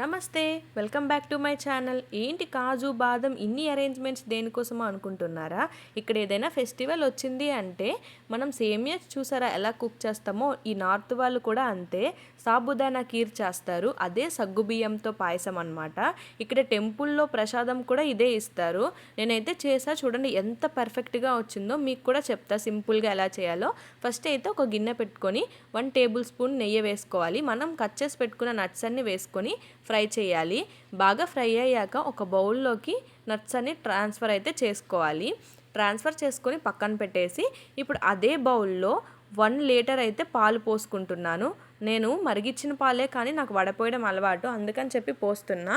నమస్తే welcome back to my channel. ఏంటి కాజు బాదం ఇన్ని అరేంజ్మెంట్స్ దేనికోసమో అనుకుంటున్నారా? ఇక్కడ ఏదైనా ఫెస్టివల్ వచ్చింది అంటే మనం సేమియా చూసారా ఎలా కుక్ చేస్తామో? ఈ నార్త్ వాళ్ళు కూడా అంతే సాబుదానా కీర్ చేస్తారు. అదే సగ్గు బియ్యంతో పాయసం అనమాట ఇక్కడ టెంపుల్లో ప్రసాదం కూడా ఇదే ఇస్తారు. నేనైతే చేసా చూడండి ఎంత పర్ఫెక్ట్గా వచ్చిందో. మీకు కూడా చెప్తా సింపుల్గా ఎలా చేయాలో. ఫస్ట్ అయితే ఒక గిన్నె పెట్టుకొని వన్ టేబుల్ స్పూన్ నెయ్యి వేసుకోవాలి. మనం కట్ చేసి పెట్టుకున్న నట్స్ అన్ని వేసుకొని ఫ్రై చేయాలి. బాగా ఫ్రై అయ్యాక ఒక బౌల్లోకి నట్స్ అన్ని ట్రాన్స్ఫర్ అయితే చేసుకోవాలి. ట్రాన్స్ఫర్ చేసుకొని పక్కన పెట్టేసి ఇప్పుడు అదే బౌల్లో వన్ లీటర్ అయితే పాలు పోసుకుంటున్నాను. నేను మరిగిచ్చిన పాలే కానీ నాకు వడపోయడం అలవాటు. అందుకని చెప్పి పోస్తున్నా.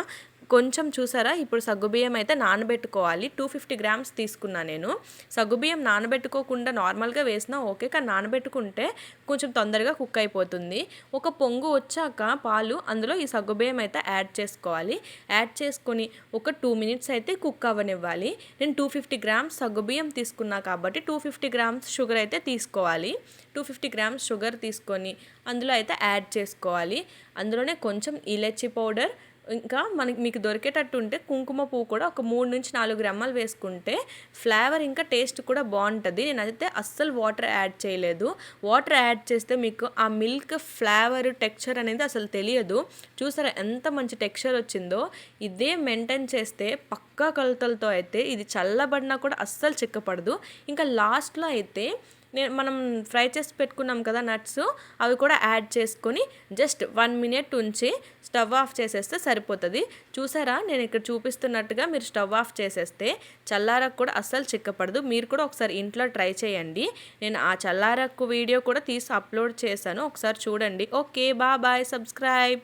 కొంచెం చూసారా? ఇప్పుడు సగ్గుబియ్యం అయితే నానబెట్టుకోవాలి. టూ ఫిఫ్టీ గ్రామ్స్ తీసుకున్నా నేను. సగ్గుబియ్యం నానబెట్టుకోకుండా నార్మల్గా వేసినా ఓకే. కానీ నానబెట్టుకుంటే కొంచెం తొందరగా కుక్ అయిపోతుంది. ఒక పొంగు వచ్చాక పాలు అందులో ఈ సగ్గుబియ్యం అయితే యాడ్ చేసుకోవాలి. యాడ్ చేసుకొని ఒక టూ మినిట్స్ అయితే కుక్ అవ్వనివ్వాలి. నేను టూ ఫిఫ్టీ గ్రామ్స్ సగ్గుబియ్యం తీసుకున్నా కాబట్టి టూ ఫిఫ్టీ గ్రామ్స్ షుగర్ అయితే తీసుకోవాలి. టూ ఫిఫ్టీ గ్రామ్స్ షుగర్ తీసుకొని అందులో అయితే యాడ్ చేసుకోవాలి. అందులోనే కొంచెం ఇలచి పౌడర్ ఇంకా మనకి మీకు దొరికేటట్టు ఉంటే కుంకుమ పువ్వు కూడా ఒక మూడు నుంచి నాలుగు గ్రామాలు వేసుకుంటే ఫ్లేవర్ ఇంకా టేస్ట్ కూడా బాగుంటుంది. నేనైతే అస్సలు వాటర్ యాడ్ చేయలేదు. వాటర్ యాడ్ చేస్తే మీకు ఆ మిల్క్ ఫ్లేవర్ టెక్స్చర్ అనేది అసలు తెలియదు. చూసారా ఎంత మంచి టెక్స్చర్ వచ్చిందో? ఇదే మెయింటైన్ చేస్తే పక్కా కొలతలతో అయితే ఇది చల్లబడినా కూడా అస్సలు చిక్కపడదు. ఇంకా లాస్ట్లో అయితే నేను మనం ఫ్రై చేసి పెట్టుకున్నాం కదా నట్స్ అవి కూడా యాడ్ చేసుకొని జస్ట్ వన్ మినిట్ ఉంచి స్టవ్ ఆఫ్ చేసేస్తే సరిపోతుంది. చూసారా? నేను ఇక్కడ చూపిస్తున్నట్టుగా మీరు స్టవ్ ఆఫ్ చేసేస్తే చల్లారకు కూడా అస్సలు చిక్కపడదు. మీరు కూడా ఒకసారి ఇంట్లో ట్రై చేయండి. నేను ఆ చల్లారకు వీడియో కూడా తీసి అప్లోడ్ చేశాను. ఒకసారి చూడండి. ఓకే బా బాయ్ సబ్స్క్రైబ్.